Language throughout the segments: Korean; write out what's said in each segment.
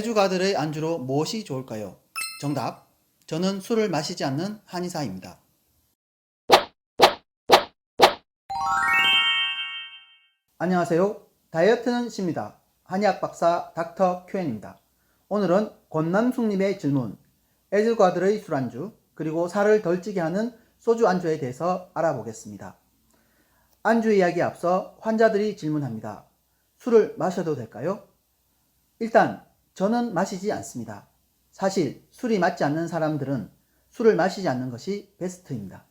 해주가들의 안주로 무엇이 좋을까요? 정답. 저는 술을 마시지 않는 한의사입니다. 안녕하세요. 다이어트는 쉽니다. 한의학 박사 닥터 큐엔입니다. 오늘은 권남숙님의 질문, 애들과들의 술안주, 그리고 살을 덜 찌게 하는 소주 안주에 대해서 알아보겠습니다. 안주 이야기에 앞서 환자들이 질문합니다. 술을 마셔도 될까요? 일단 저는 마시지 않습니다. 사실 술이 맞지 않는 사람들은 술을 마시지 않는 것이 베스트입니다.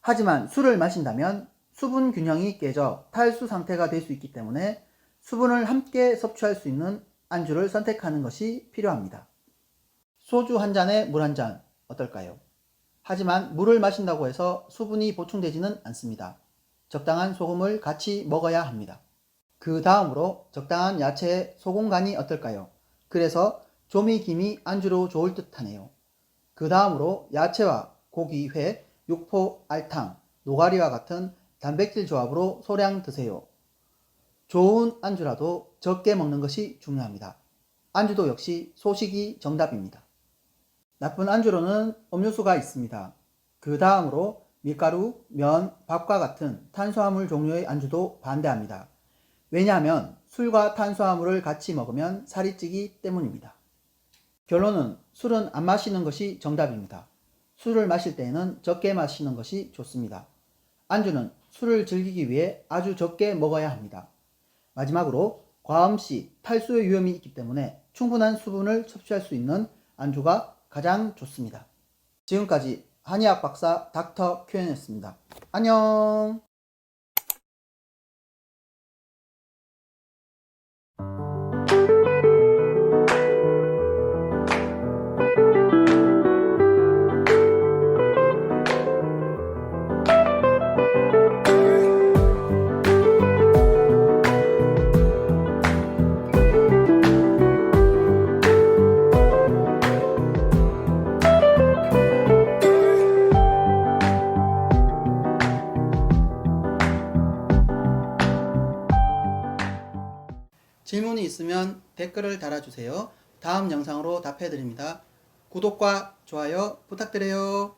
하지만 술을 마신다면 수분 균형이 깨져 탈수 상태가 될 수 있기 때문에 수분을 함께 섭취할 수 있는 안주를 선택하는 것이 필요합니다. 소주 한 잔에 물 한 잔 어떨까요? 하지만 물을 마신다고 해서 수분이 보충되지는 않습니다. 적당한 소금을 같이 먹어야 합니다. 그 다음으로 적당한 야채의 소금 간이 어떨까요? 그래서 조미김이 안주로 좋을 듯 하네요. 그 다음으로 야채와 고기, 회, 육포, 알탕, 노가리와 같은 단백질 조합으로 소량 드세요. 좋은 안주라도 적게 먹는 것이 중요합니다. 안주도 역시 소식이 정답입니다. 나쁜 안주로는 음료수가 있습니다. 그 다음으로 밀가루, 면, 밥과 같은 탄수화물 종류의 안주도 반대합니다. 왜냐하면 술과 탄수화물을 같이 먹으면 살이 찌기 때문입니다. 결론은 술은 안 마시는 것이 정답입니다. 술을 마실 때에는 적게 마시는 것이 좋습니다. 안주는 술을 즐기기 위해 아주 적게 먹어야 합니다. 마지막으로 과음 시 탈수의 위험이 있기 때문에 충분한 수분을 섭취할 수 있는 안주가 가장 좋습니다. 지금까지 한의학 박사 닥터 큐엔이었습니다. 안녕! 질문이 있으면 댓글을 달아주세요. 다음 영상으로 답해드립니다. 구독과 좋아요 부탁드려요.